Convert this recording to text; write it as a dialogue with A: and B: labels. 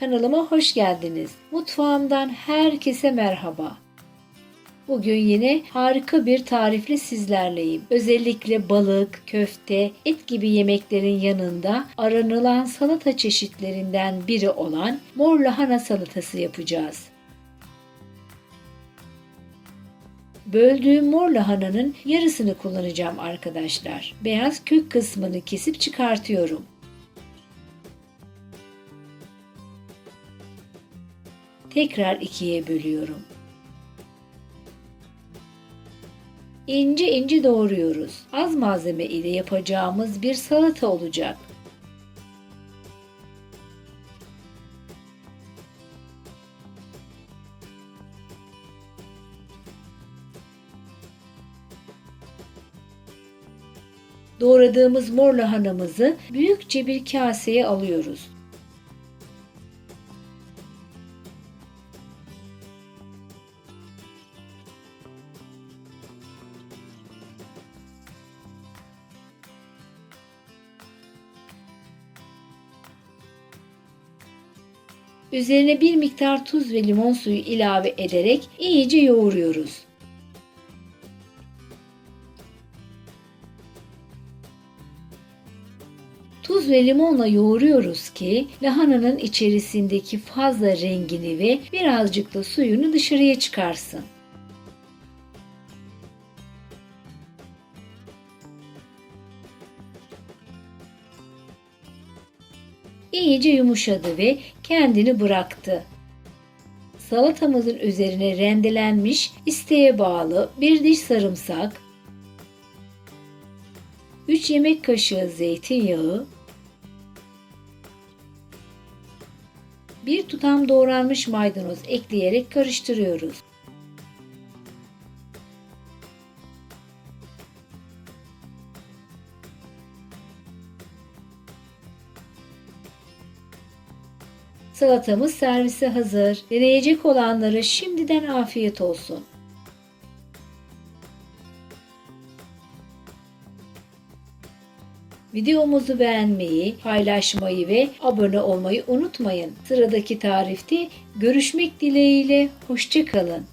A: Kanalıma hoş geldiniz. Mutfağımdan herkese merhaba. Bugün yine harika bir tarifle sizlerleyim. Özellikle balık, köfte, et gibi yemeklerin yanında aranılan salata çeşitlerinden biri olan mor lahana salatası yapacağız. Böldüğüm mor lahananın yarısını kullanacağım arkadaşlar. Beyaz kök kısmını kesip çıkartıyorum. Tekrar ikiye bölüyorum. İnce ince doğruyoruz. Az malzeme ile yapacağımız bir salata olacak. Doğradığımız mor lahanamızı büyükçe bir kaseye alıyoruz. Üzerine bir miktar tuz ve limon suyu ilave ederek iyice yoğuruyoruz. Tuz ve limonla yoğuruyoruz ki lahananın içerisindeki fazla rengini ve birazcık da suyunu dışarıya çıkarsın. İyice yumuşadı ve kendini bıraktı. Salatamızın üzerine rendelenmiş isteğe bağlı bir diş sarımsak, 3 yemek kaşığı zeytinyağı, bir tutam doğranmış maydanoz ekleyerek karıştırıyoruz. Salatamız servise hazır. Deneyecek olanlara şimdiden afiyet olsun. Videomuzu beğenmeyi, paylaşmayı ve abone olmayı unutmayın. Sıradaki tarifte görüşmek dileğiyle hoşçakalın.